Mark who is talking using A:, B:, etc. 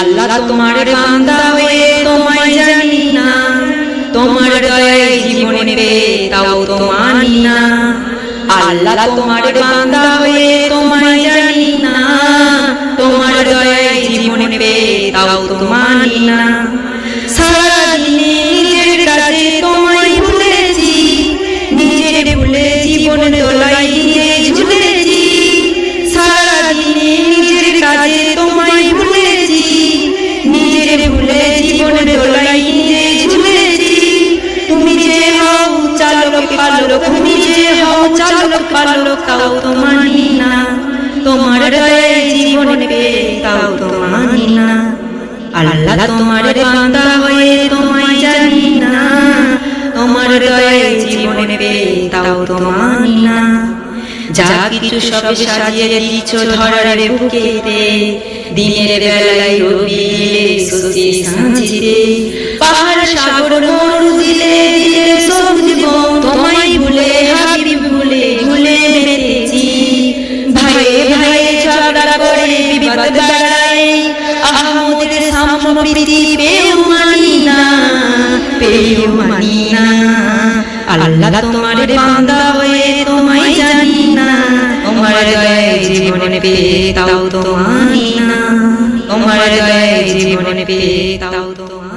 A: আল্লাহ তোমার বান্দা হয়ে তোমায় জানি না। তোমার দয়ায় জীবনে রে তাও তো মানি না। আল্লাহ তোমার বান্দা হয়ে তোমায় জানি না। তোমার দয়ায় জীবনে রে তাও তো মানি না। চালক, পালক যে হও, চালক, পালক, তাও তো মানি না। তোমার দয়ায় জীবন পেয়ে তাও তো মানি না। আল্লাহ তোমার বান্দা হয়ে তোমায় জানি না। তোমার দয়ায় জীবন পেয়ে তাও তো মানি না। যা কিছু সব সাজিয়ে দিচ্ছ ধরার বুকেতে, দিনের বেলায় রবি সুসি সাঁঝিতে পাহাড়, সাগর বিবাদ বেড়ায় আহমদের সামপ্রীতি পেয়েও মানি না না। আল্লাহ তোমার বান্দা হয়ে তোমায় জানি না, তোমার দয়ায় তোমার